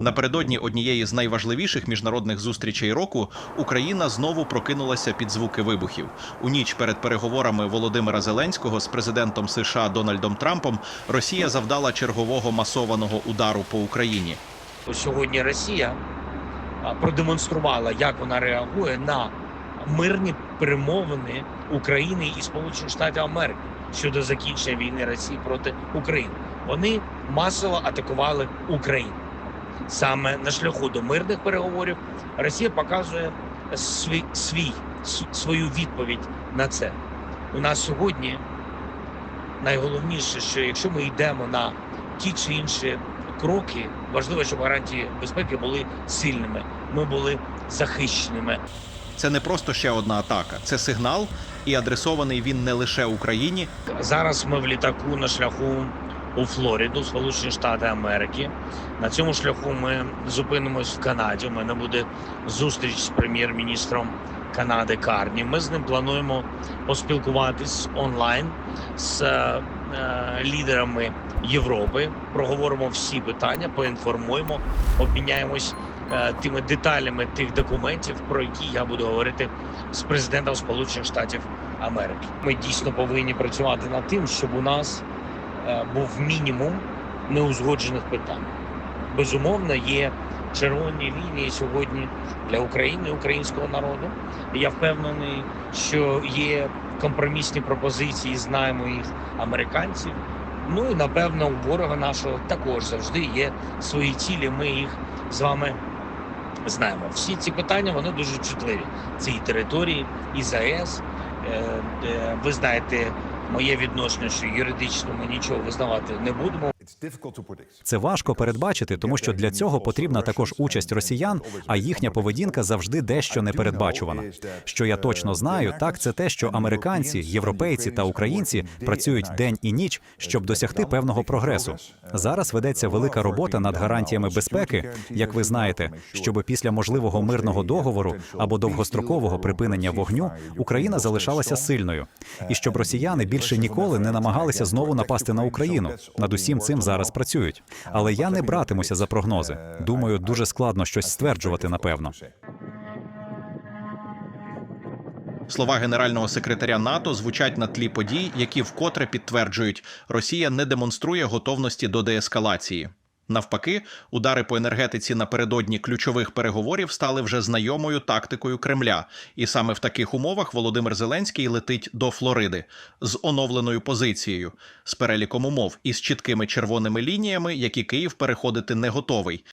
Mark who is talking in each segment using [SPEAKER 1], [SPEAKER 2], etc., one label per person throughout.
[SPEAKER 1] Напередодні однієї з найважливіших міжнародних зустрічей року Україна знову прокинулася під звуки вибухів. У ніч перед переговорами Володимира Зеленського з президентом США Дональдом Трампом Росія завдала чергового масованого удару по Україні.
[SPEAKER 2] Сьогодні Росія продемонструвала, як вона реагує на мирні перемовини України і Сполучених Штатів Америки щодо закінчення війни Росії проти України. Вони масово атакували Україну. Саме на шляху до мирних переговорів Росія показує свій, свій свою відповідь на це. У нас сьогодні найголовніше, що якщо ми йдемо на ті чи інші кроки, важливо, щоб гарантії безпеки були сильними. Ми були захищеними.
[SPEAKER 1] Це не просто ще одна атака, це сигнал, і адресований він не лише Україні,
[SPEAKER 2] Зараз ми в літаку на шляху у Флориду, Сполучені Штати Америки. На цьому шляху ми зупинимось в Канаді. У мене буде зустріч з прем'єр-міністром Канади Карні. Ми з ним плануємо поспілкуватись онлайн з е, е, лідерами Європи. Проговоримо всі питання, поінформуємо, обміняємось е, тими деталями тих документів, про які я буду говорити з президентом Сполучених Штатів Америки. Ми дійсно повинні працювати над тим, щоб у нас був мінімум неузгоджених питань. Безумовно, є червоні лінії сьогодні для України українського народу. Я впевнений, що є компромісні пропозиції, знаємо їх американців. Ну і напевно у ворога нашого також завжди є свої цілі. Ми їх з вами знаємо. Всі ці питання вони дуже чутливі. Це і території, і ЗАЕС. Е, е, Ви знаєте моє відношення, що юридично ми нічого визнавати не будемо.
[SPEAKER 3] Це важко передбачити, тому що для цього потрібна також участь росіян, а їхня поведінка завжди дещо непередбачувана. Що я точно знаю, так це те, що американці, європейці та українці працюють день і ніч, щоб досягти певного прогресу. Зараз ведеться велика робота над гарантіями безпеки, як ви знаєте, щоб після можливого мирного договору або довгострокового припинення вогню Україна залишалася сильною, і щоб росіяни більше ніколи не намагалися знову напасти на Україну. Над усім цим зараз працюють. Але я не братимуся за прогнози. Думаю, дуже складно щось стверджувати, напевно.
[SPEAKER 1] Слова генерального секретаря НАТО звучать на тлі подій, які вкотре підтверджують, Росія не демонструє готовності до деескалації. Навпаки, удари по енергетиці напередодні ключових переговорів стали вже знайомою тактикою Кремля, і саме в таких умовах Володимир Зеленський летить до Флориди з оновленою позицією, з переліком умов і з чіткими червоними лініями, які Київ переходити не готовий.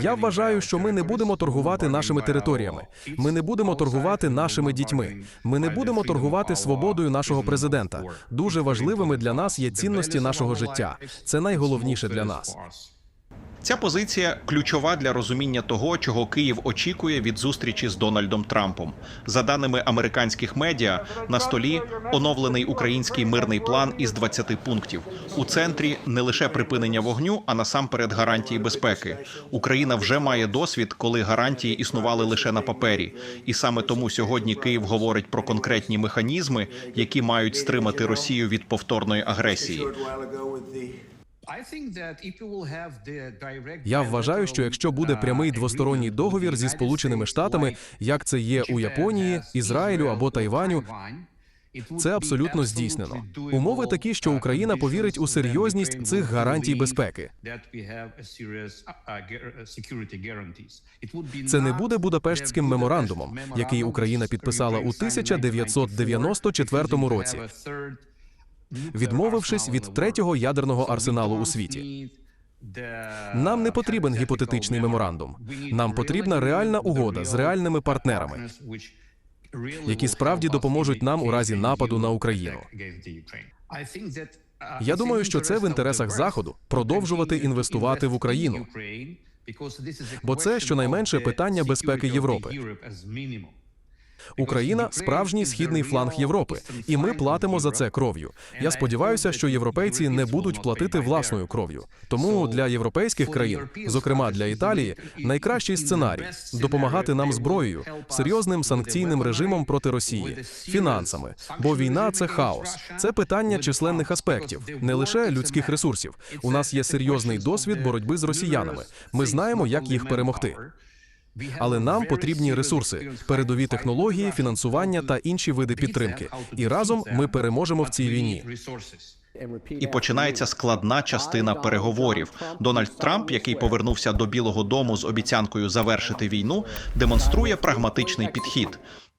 [SPEAKER 4] Я вважаю, що ми не будемо торгувати нашими територіями. Ми не будемо торгувати нашими дітьми. Ми не будемо торгувати свободою нашого президента. Дуже важливими для нас є цінності нашого життя. Це найголовніше для нас.
[SPEAKER 1] Ця позиція ключова для розуміння того, чого Київ очікує від зустрічі з Дональдом Трампом. За даними американських медіа, на столі оновлений український мирний план із 20 пунктів. У центрі не лише припинення вогню, а насамперед гарантії безпеки. Україна вже має досвід, коли гарантії існували лише на папері, і саме тому сьогодні Київ говорить про конкретні механізми, які мають стримати Росію від повторної агресії.
[SPEAKER 4] Я вважаю, що якщо буде прямий двосторонній договір зі сполученими штатами, як це є у Японії, Ізраїлю або Тайваню, це абсолютно здійснено. Умови такі, що Україна повірить у серйозність цих гарантій безпеки. Це не буде Будапештським меморандумом, який Україна підписала у 1994 році, відмовившись від третього ядерного арсеналу у світі. Нам не потрібен гіпотетичний меморандум. Нам потрібна реальна угода з реальними партнерами, які справді допоможуть нам у разі нападу на Україну. Я думаю, що це в інтересах Заходу продовжувати інвестувати в Україну. Бо це щонайменше питання безпеки Європи. Україна справжній східний фланг Європи, і ми платимо за це кров'ю. Я сподіваюся, що європейці не будуть платити власною кров'ю. Тому для європейських країн, зокрема для Італії, найкращий сценарій допомагати нам зброєю, серйозним санкційним режимом проти Росії, фінансами. Бо війна це хаос, це питання численних аспектів, не лише людських ресурсів. У нас є серйозний досвід боротьби з росіянами. Ми знаємо, як їх перемогти. Але нам потрібні ресурси, передові технології, фінансування та інші види підтримки. І разом ми переможемо в цій війні.
[SPEAKER 1] І починається складна частина переговорів. Дональд Трамп, який повернувся до Білого Дому з обіцянкою завершити війну, демонструє прагматичний підхід: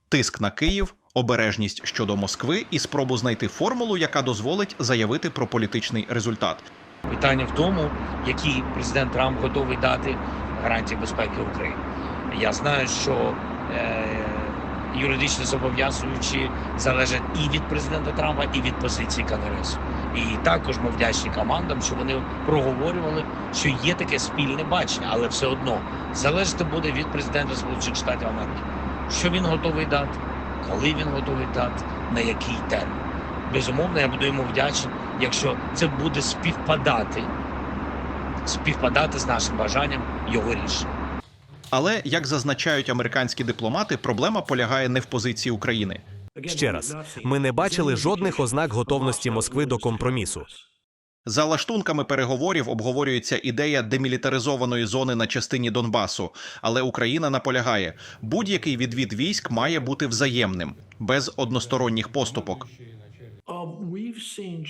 [SPEAKER 1] тиск на Київ, обережність щодо Москви і спробу знайти формулу, яка дозволить заявити про політичний результат.
[SPEAKER 2] Питання в тому, які президент Трамп готовий дати гарантії безпеки України. Я знаю, що е, юридично зобов'язуючі залежать і від президента Трампа, і від позиції Конгресу. І також ми вдячні командам, що вони проговорювали, що є таке спільне бачення, але все одно залежати буде від президента Сполучених Штатів Америки. Що він готовий дати, коли він готовий дати, на який термін. Безумовно, я буду йому вдячний, якщо це буде співпадати, співпадати з нашим бажанням його рішення.
[SPEAKER 1] Але як зазначають американські дипломати, проблема полягає не в позиції України.
[SPEAKER 5] Ще раз, ми не бачили жодних ознак готовності Москви до компромісу.
[SPEAKER 1] За лаштунками переговорів обговорюється ідея демілітаризованої зони на частині Донбасу, але Україна наполягає, будь-який відвід військ має бути взаємним, без односторонніх поступок.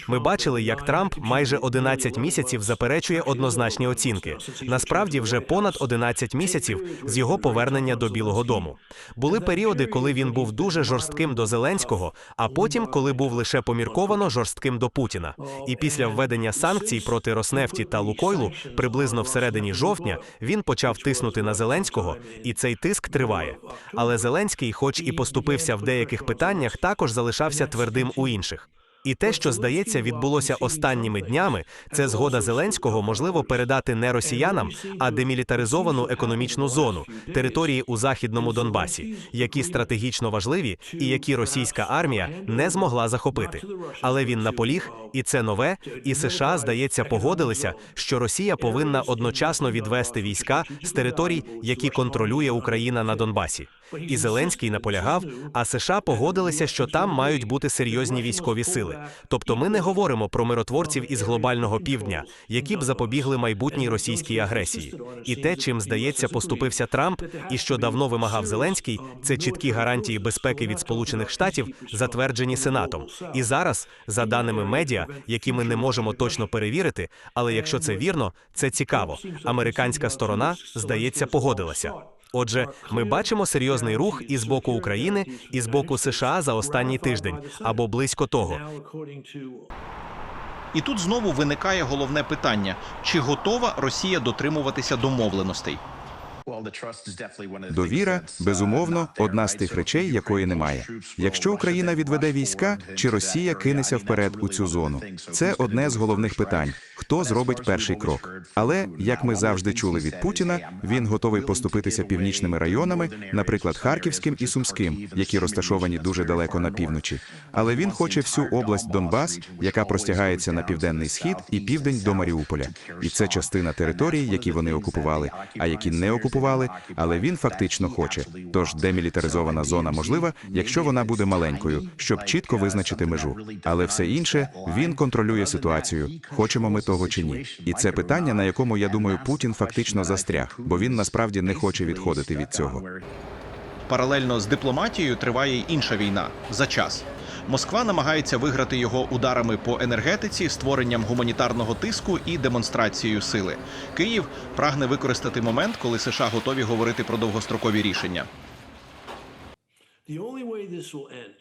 [SPEAKER 5] Ми бачили, як Трамп майже 11 місяців заперечує однозначні оцінки. Насправді, вже понад 11 місяців з його повернення до Білого Дому. Були періоди, коли він був дуже жорстким до Зеленського, а потім, коли був лише помірковано жорстким до Путіна. І після введення санкцій проти Роснефті та Лукойлу, приблизно всередині жовтня, він почав тиснути на Зеленського, і цей тиск триває. Але Зеленський, хоч і поступився в деяких питаннях, також залишався твердим у інших. І те, що здається, відбулося останніми днями, це згода Зеленського можливо передати не росіянам, а демілітаризовану економічну зону території у західному Донбасі, які стратегічно важливі і які російська армія не змогла захопити. Але він наполіг, і це нове. І США, здається, погодилися, що Росія повинна одночасно відвести війська з територій, які контролює Україна на Донбасі. І Зеленський наполягав, а США погодилися, що там мають бути серйозні військові сили. Тобто, ми не говоримо про миротворців із глобального півдня, які б запобігли майбутній російській агресії. І те, чим здається, поступився Трамп, і що давно вимагав Зеленський, це чіткі гарантії безпеки від Сполучених Штатів, затверджені Сенатом. І зараз, за даними медіа, які ми не можемо точно перевірити, але якщо це вірно, це цікаво. Американська сторона, здається, погодилася. Отже, ми бачимо серйозний рух і з боку України, і з боку США за останній тиждень або близько того.
[SPEAKER 1] І тут знову виникає головне питання: чи готова Росія дотримуватися домовленостей?
[SPEAKER 6] Довіра, безумовно, одна з тих речей, якої немає. Якщо Україна відведе війська, чи Росія кинеться вперед у цю зону, це одне з головних питань: хто зробить перший крок. Але як ми завжди чули від Путіна, він готовий поступитися північними районами, наприклад, Харківським і Сумським, які розташовані дуже далеко на півночі. Але він хоче всю область Донбас, яка простягається на південний схід і південь до Маріуполя. І це частина території, які вони окупували, а які не окупували. Але він фактично хоче. Тож демілітаризована зона можлива, якщо вона буде маленькою, щоб чітко визначити межу. Але все інше він контролює ситуацію. Хочемо ми того чи ні. І це питання, на якому я думаю, Путін фактично застряг, бо він насправді не хоче відходити від цього.
[SPEAKER 1] Паралельно з дипломатією триває й інша війна за час. Москва намагається виграти його ударами по енергетиці, створенням гуманітарного тиску і демонстрацією сили. Київ прагне використати момент, коли США готові говорити про довгострокові рішення.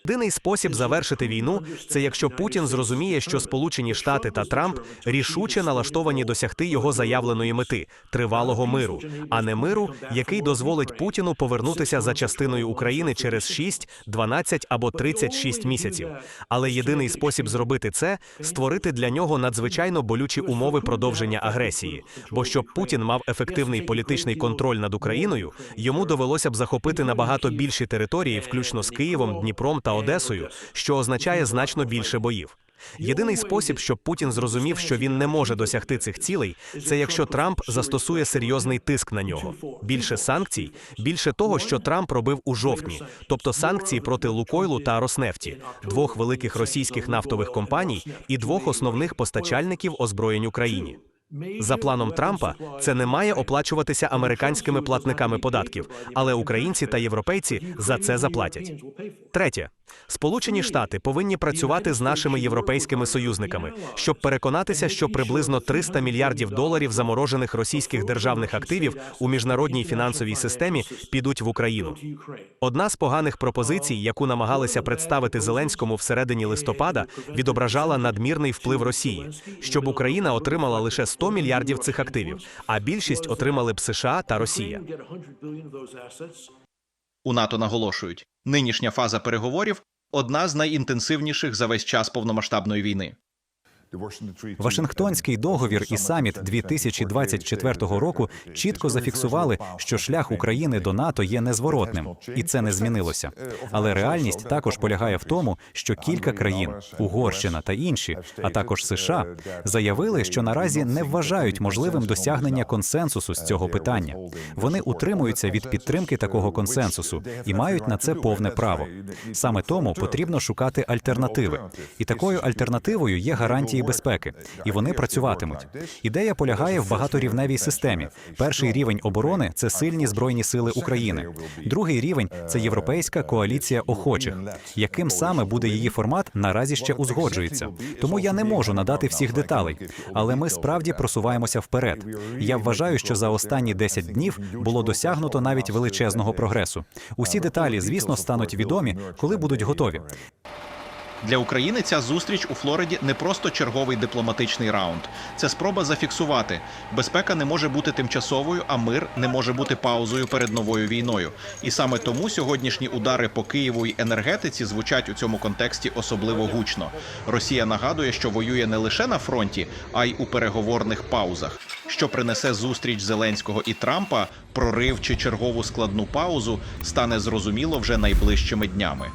[SPEAKER 5] Єдиний спосіб завершити війну це якщо Путін зрозуміє, що Сполучені Штати та Трамп рішуче налаштовані досягти його заявленої мети тривалого миру, а не миру, який дозволить Путіну повернутися за частиною України через 6, 12 або 36 місяців. Але єдиний спосіб зробити це створити для нього надзвичайно болючі умови продовження агресії. Бо щоб Путін мав ефективний політичний контроль над Україною, йому довелося б захопити набагато більші території, включно з Києвом, Дніпром та Одесою, що означає значно більше боїв. Єдиний спосіб, щоб Путін зрозумів, що він не може досягти цих цілей, це якщо Трамп застосує серйозний тиск на нього. Більше санкцій, більше того, що Трамп робив у жовтні, тобто санкції проти Лукойлу та Роснефті, двох великих російських нафтових компаній і двох основних постачальників озброєнь Україні. За планом Трампа це не має оплачуватися американськими платниками податків, але українці та європейці за це заплатять. Третє, Сполучені Штати повинні працювати з нашими європейськими союзниками, щоб переконатися, що приблизно 300 мільярдів доларів заморожених російських державних активів у міжнародній фінансовій системі підуть в Україну. Одна з поганих пропозицій, яку намагалися представити Зеленському всередині листопада, відображала надмірний вплив Росії, щоб Україна отримала лише 100 мільярдів цих активів, а більшість отримали б США та Росія.
[SPEAKER 1] У НАТО наголошують, нинішня фаза переговорів одна з найінтенсивніших за весь час повномасштабної війни.
[SPEAKER 3] Вашингтонський договір і саміт 2024 року чітко зафіксували, що шлях України до НАТО є незворотним, і це не змінилося. Але реальність також полягає в тому, що кілька країн Угорщина та інші, а також США, заявили, що наразі не вважають можливим досягнення консенсусу з цього питання. Вони утримуються від підтримки такого консенсусу і мають на це повне право. Саме тому потрібно шукати альтернативи, і такою альтернативою є гарантії безпеки, і вони працюватимуть. Ідея полягає в багаторівневій системі. Перший рівень оборони це сильні збройні сили України. Другий рівень це європейська коаліція охочих. Яким саме буде її формат, наразі ще узгоджується. Тому я не можу надати всіх деталей, але ми справді просуваємося вперед. Я вважаю, що за останні 10 днів було досягнуто навіть величезного прогресу. Усі деталі, звісно, стануть відомі, коли будуть готові.
[SPEAKER 1] Для України ця зустріч у Флориді не просто черговий дипломатичний раунд. Це спроба зафіксувати: безпека не може бути тимчасовою, а мир не може бути паузою перед новою війною. І саме тому сьогоднішні удари по Києву й енергетиці звучать у цьому контексті особливо гучно. Росія нагадує, що воює не лише на фронті, а й у переговорних паузах. Що принесе зустріч Зеленського і Трампа, прорив чи чергову складну паузу, стане зрозуміло вже найближчими днями.